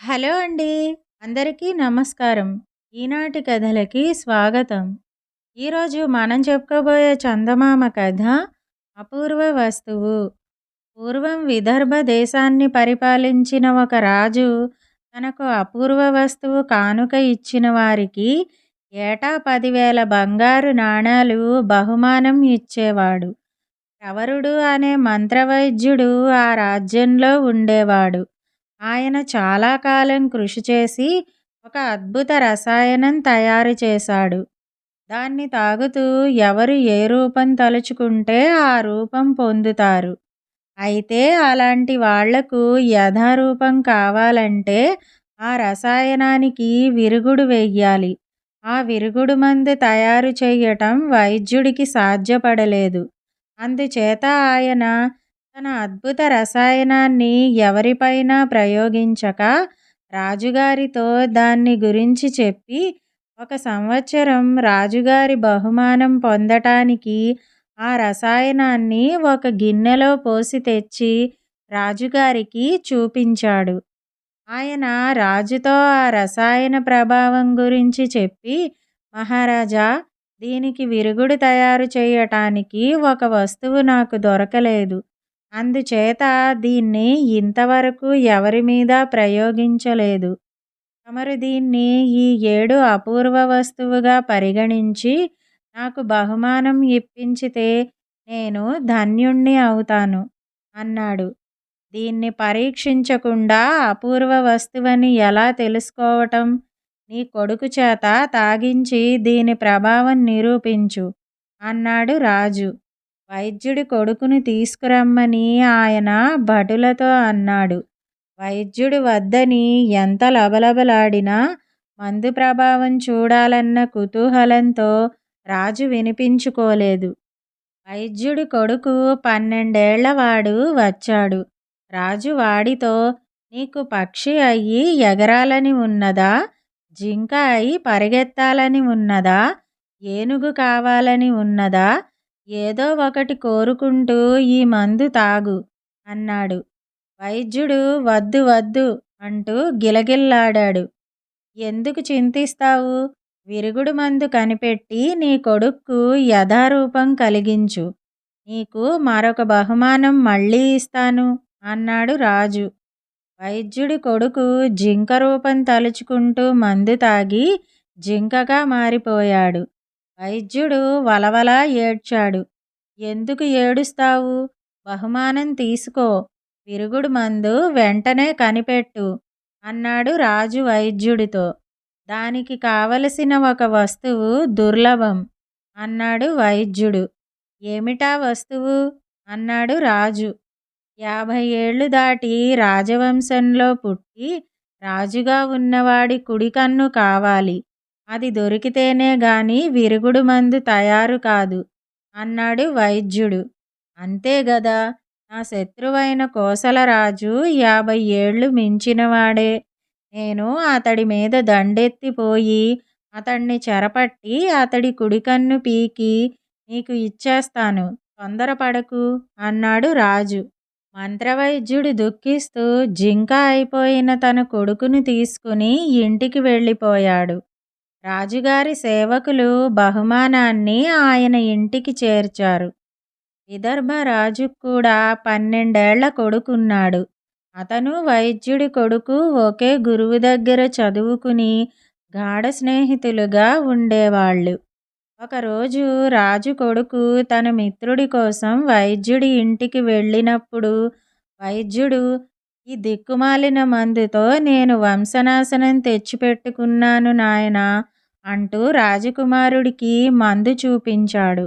Hello అండి. అందరికీ నమస్కారం. ఈనాటి కథలకి స్వాగతం. ఈరోజు మనం చెప్పుకోబోయే చందమామ కథ అపూర్వ వస్తువు. పూర్వం విదర్భ దేశాన్ని పరిపాలించిన ఒక రాజు తనకు అపూర్వ వస్తువు కానుక ఇచ్చిన వారికి ఏటా పదివేల బంగారు నాణాలు బహుమానం ఇచ్చేవాడు. ప్రవరుడు అనే మంత్రవైద్యుడు ఆ రాజ్యంలో ఉండేవాడు. ఆయన చాలా కాలం కృషి చేసి ఒక అద్భుత రసాయనం తయారు చేశాడు. దాన్ని తాగుతూ ఎవరు ఏ రూపం తలుచుకుంటే ఆ రూపం పొందుతారు. అయితే అలాంటి వాళ్ళకు యథారూపం కావాలంటే ఆ రసాయనానికి విరుగుడు వెయ్యాలి. ఆ విరుగుడు మందు తయారు చేయటం వైద్యుడికి సాధ్యపడలేదు. అందుచేత ఆయన తన అద్భుత రసాయనాన్ని ఎవరిపైనా ప్రయోగించక రాజుగారితో దాన్ని గురించి చెప్పి ఒక సంవత్సరం రాజుగారి బహుమానం పొందటానికి ఆ రసాయనాన్ని ఒక గిన్నెలో పోసి తెచ్చి రాజుగారికి చూపించాడు. ఆయన రాజుతో ఆ రసాయన ప్రభావం గురించి చెప్పి మహారాజా దీనికి విరుగుడు తయారు చేయటానికి ఒక వస్తువు నాకు దొరకలేదు. అందుచేత దీన్ని ఇంతవరకు ఎవరి మీద ప్రయోగించలేదు. తమరు దీన్ని ఈ ఏడు అపూర్వ వస్తువుగా పరిగణించి నాకు బహుమానం ఇప్పించితే నేను ధన్యుణ్ణి అవుతాను అన్నాడు. దీన్ని పరీక్షించకుండా అపూర్వ వస్తువని ఎలా తెలుసుకోవటం? నీ కొడుకు చేత తాగించి దీని ప్రభావం నిరూపించు అన్నాడు రాజు. వైద్యుడి కొడుకుని తీసుకురమ్మని ఆయన భటులతో అన్నాడు. వైద్యుడు వద్దని ఎంత లబలబలాడినా మందు ప్రభావం చూడాలన్న కుతూహలంతో రాజు వినిపించుకోలేదు. వైద్యుడి కొడుకు పన్నెండేళ్ళవాడు వచ్చాడు. రాజు వాడితో నీకు పక్షి అయ్యి ఎగరాలని ఉన్నదా? జింక అయి పరిగెత్తాలని ఉన్నదా? ఏనుగు కావాలని ఉన్నదా? ఏదో ఒకటి కోరుకుంటూ ఈ మందు తాగు అన్నాడు. వైద్యుడు వద్దు వద్దు అంటూ గిలగిల్లాడాడు. ఎందుకు చింతిస్తావు? విరుగుడు మందు కనిపెట్టి నీ కొడుక్కు యథారూపం కలిగించు. నీకు మరొక బహుమానం మళ్ళీ ఇస్తాను అన్నాడు రాజు. వైద్యుడి కొడుకు జింక రూపం తలుచుకుంటూ మందు తాగి జింకగా మారిపోయాడు. వైద్యుడు వలవలా ఏడ్చాడు. ఎందుకు ఏడుస్తావు? బహుమానం తీసుకో. విరుగుడు మందు వెంటనే కనిపెట్టు అన్నాడు రాజు వైద్యుడితో. దానికి కావలసిన ఒక వస్తువు దుర్లభం అన్నాడు వైద్యుడు. ఏమిటా వస్తువు అన్నాడు రాజు. యాభై ఏళ్ళు దాటి రాజవంశంలో పుట్టి రాజుగా ఉన్నవాడి కుడి కన్ను కావాలి. అది దొరికితేనే గాని విరుగుడు మందు తయారు కాదు అన్నాడు వైద్యుడు. అంతేగదా నా శత్రువైన కోసలరాజు యాభై ఏళ్ళు మించినవాడే. నేను అతడి మీద దండెత్తిపోయి అతడిని చెరపట్టి అతడి కుడికన్ను పీకి నీకు ఇచ్చేస్తాను తొందరపడకు అన్నాడు రాజు. మంత్రవైద్యుడు దుఃఖిస్తూ జింక అయిపోయిన తన కొడుకుని తీసుకుని ఇంటికి వెళ్ళిపోయాడు. రాజుగారి సేవకులు బహుమానాన్ని ఆయన ఇంటికి చేర్చారు. విదర్భ రాజు కూడా పన్నెండేళ్ళ కొడుకున్నాడు. అతను వైద్యుడి కొడుకు ఒకే గురువు దగ్గర చదువుకుని గాఢ స్నేహితులుగా ఉండేవాళ్ళు. ఒకరోజు రాజు కొడుకు తన మిత్రుడి కోసం వైద్యుడి ఇంటికి వెళ్ళినప్పుడు వైద్యుడు ఈ దిక్కుమాలిన మందుతో నేను వంశనాశనం తెచ్చిపెట్టుకున్నాను నాయనా. అంటూ రాజకుమారుడికి మందు చూపించాడు.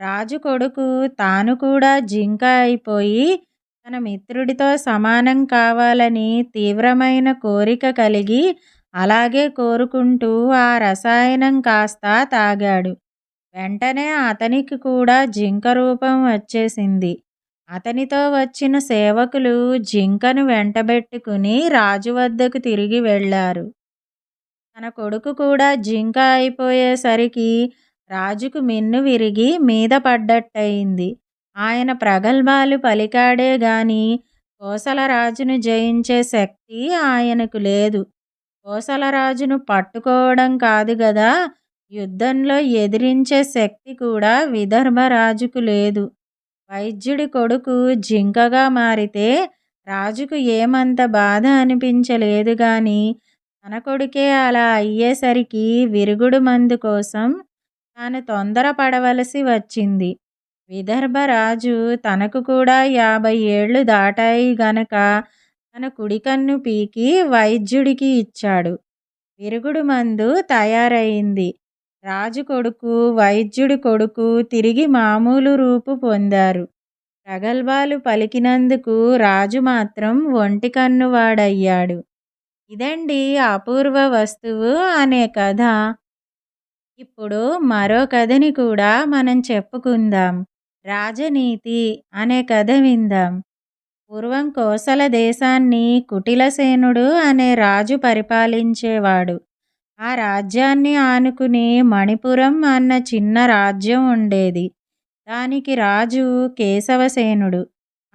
రాజు కొడుకు తాను కూడా జింక అయిపోయి తన మిత్రుడితో సమానం కావాలని తీవ్రమైన కోరిక కలిగి అలాగే కోరుకుంటూ ఆ రసాయనం కాస్త తాగాడు. వెంటనే అతనికి కూడా జింక రూపం వచ్చేసింది. అతనితో వచ్చిన సేవకులు జింకను వెంటబెట్టుకుని రాజు వద్దకు తిరిగి వెళ్ళారు. తన కొడుకు కూడా జింక అయిపోయేసరికి రాజుకు మిన్ను విరిగి మీద పడ్డట్టయింది. ఆయన ప్రగల్భాలు పలికాడే గాని కోసలరాజును జయించే శక్తి ఆయనకు లేదు. కోసలరాజును పట్టుకోవడం కాదు గదా యుద్ధంలో ఎదిరించే శక్తి కూడా విదర్భరాజుకు లేదు. వైద్యుడి కొడుకు జింకగా మారితే రాజుకు ఏమంత బాధ అనిపించలేదు కానీ తన కొడుకే అలా అయ్యేసరికి విరుగుడు మందు కోసం తాను తొందరపడవలసి వచ్చింది. విదర్భరాజు తనకు కూడా యాభై ఏళ్ళు దాటాయి గనక తన కుడికన్ను పీకి వైద్యుడికి ఇచ్చాడు. విరుగుడు మందు తయారైంది. రాజు కొడుకు వైద్యుడి కొడుకు తిరిగి మామూలు రూపు పొందారు. ప్రగల్భాలు పలికినందుకు రాజు మాత్రం ఒంటి కన్నువాడయ్యాడు ఇదండి అపూర్వ వస్తువు అనే కథ. ఇప్పుడు మరో కథని కూడా మనం చెప్పుకుందాం. రాజనీతి అనే కథ విందాం. పూర్వం కోసల దేశాన్ని కుటిలసేనుడు అనే రాజు పరిపాలించేవాడు. ఆ రాజ్యాన్ని ఆనుకుని మణిపురం అన్న చిన్న రాజ్యం ఉండేది. దానికి రాజు కేశవసేనుడు.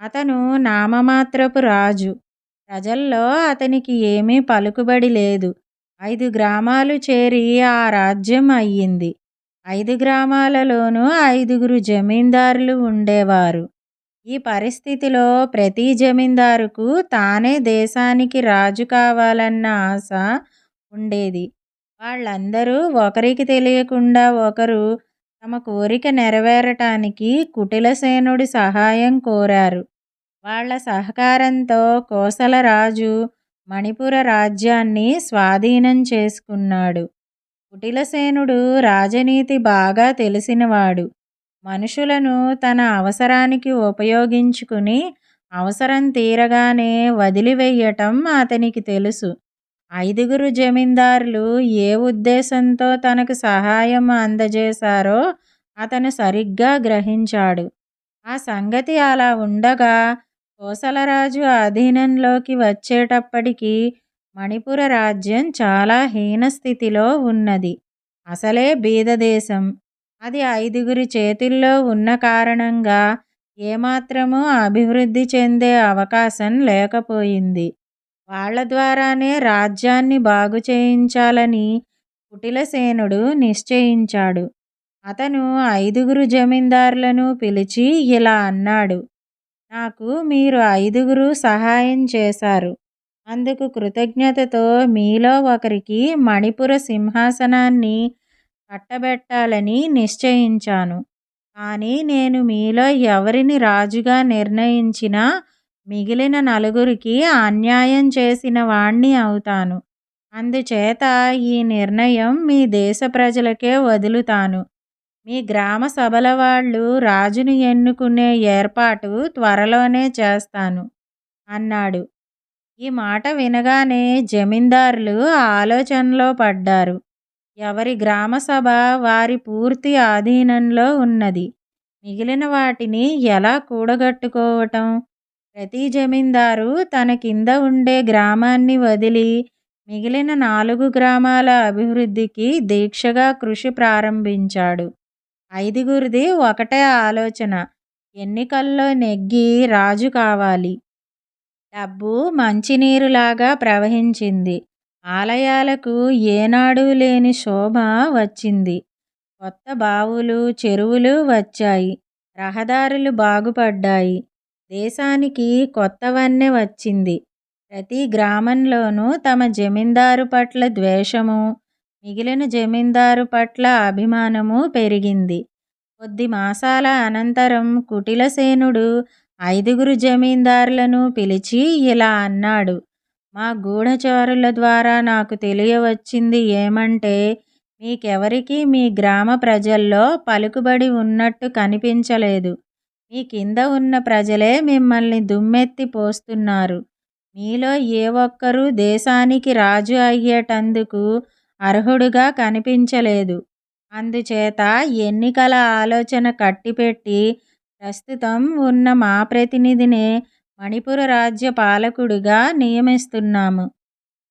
అతను నామమాత్రపు రాజు. ప్రజల్లో అతనికి ఏమీ పలుకుబడి లేదు. ఐదు గ్రామాలు చేరి ఆ రాజ్యం అయ్యింది. ఐదు గ్రామాలలోనూ ఐదుగురు జమీందారులు ఉండేవారు. ఈ పరిస్థితిలో ప్రతి జమీందారుకు తానే దేశానికి రాజు కావాలన్న ఆశ ఉండేది. వాళ్ళందరూ ఒకరికి తెలియకుండా ఒకరు తమ కోరిక నెరవేరటానికి కుటిలసేనుడి సహాయం కోరారు. వాళ్ళ సహకారంతో కోసలరాజు మణిపుర రాజ్యాన్ని స్వాధీనం చేసుకున్నాడు. కుటిలసేనుడు రాజనీతి బాగా తెలిసినవాడు. మనుషులను తన అవసరానికి ఉపయోగించుకుని అవసరం తీరగానే వదిలివేయటం అతనికి తెలుసు. ఐదుగురు జమీందారులు ఏ ఉద్దేశంతో తనకు సహాయం అందజేశారో అతను సరిగ్గా గ్రహించాడు. ఆ సంగతి అలా ఉండగా కోసలరాజు అధీనంలోకి వచ్చేటప్పటికి మణిపుర రాజ్యం చాలా హీనస్థితిలో ఉన్నది. అసలే బీదదేశం అది ఐదుగురి చేతుల్లో ఉన్న కారణంగా ఏమాత్రమూ అభివృద్ధి చెందే అవకాశం లేకపోయింది. వాళ్ళ ద్వారానే రాజ్యాన్ని బాగు చేయించాలని కుటిలసేనుడు నిశ్చయించాడు. అతను ఐదుగురు జమీందారులను పిలిచి ఇలా అన్నాడు. నాకు మీరు ఐదుగురు సహాయం చేశారు. అందుకు కృతజ్ఞతతో మీలో ఒకరికి మణిపుర సింహాసనాన్ని కట్టబెట్టాలని నిశ్చయించాను. కానీ నేను మీలో ఎవరిని రాజుగా నిర్ణయించినా మిగిలిన నలుగురికి అన్యాయం చేసిన వాణ్ణి అవుతాను. అందుచేత ఈ నిర్ణయం మీ దేశ ప్రజలకే వదులుతాను. మీ గ్రామ సభల వాళ్ళు రాజును ఎన్నుకునే ఏర్పాటు త్వరలోనే చేస్తాను అన్నాడు. ఈ మాట వినగానే జమీందారులు ఆలోచనలో పడ్డారు. ఎవరి గ్రామసభ వారి పూర్తి ఆధీనంలో ఉన్నది. మిగిలిన వాటిని ఎలా కూడగట్టుకోవటం? ప్రతి జమీందారు తన కింద ఉండే గ్రామాన్ని వదిలి మిగిలిన నాలుగు గ్రామాల అభివృద్ధికి దీక్షగా కృషి ప్రారంభించాడు. ఐదుగురిది ఒకటే ఆలోచన. ఎన్నికల్లో నెగ్గి రాజు కావాలి. డబ్బు మంచినీరులాగా ప్రవహించింది. ఆలయాలకు ఏనాడు లేని శోభ వచ్చింది. కొత్త బావులు చెరువులు వచ్చాయి. రహదారులు బాగుపడ్డాయి. దేశానికి కొత్తవన్నె వచ్చింది. ప్రతి గ్రామంలోనూ తమ జమీందారు పట్ల ద్వేషము మిగిలిన జమీందారు పట్ల అభిమానము పెరిగింది. కొద్ది మాసాల అనంతరం కుటిలసేనుడు ఐదుగురు జమీందారులను పిలిచి ఇలా అన్నాడు. మా గూఢచారుల ద్వారా నాకు తెలియవచ్చింది ఏమంటే మీకెవరికి మీ గ్రామ ప్రజల్లో పలుకుబడి ఉన్నట్టు కనిపించలేదు. మీ కింద ఉన్న ప్రజలే మిమ్మల్ని దుమ్మెత్తి పోస్తున్నారు. మీలో ఏ ఒక్కరూ దేశానికి రాజు అయ్యేటందుకు అర్హుడుగా కనిపించలేదు. అందుచేత ఎన్నికల ఆలోచన కట్టిపెట్టి ప్రస్తుతం ఉన్న మా ప్రతినిధినే మణిపుర రాజ్య పాలకుడిగా నియమిస్తున్నాము.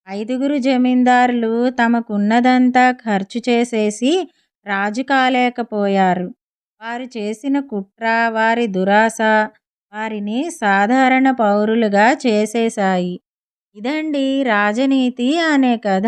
ఐదుగురు జమీందారులు తమకున్నదంతా ఖర్చు చేసేసి రాజు కాలేకపోయారు వారు చేసిన కుట్ర వారి దురాశ వారిని సాధారణ పౌరులుగా చేసేశాయి. ఇదండి రాజనీతి అనే కథ.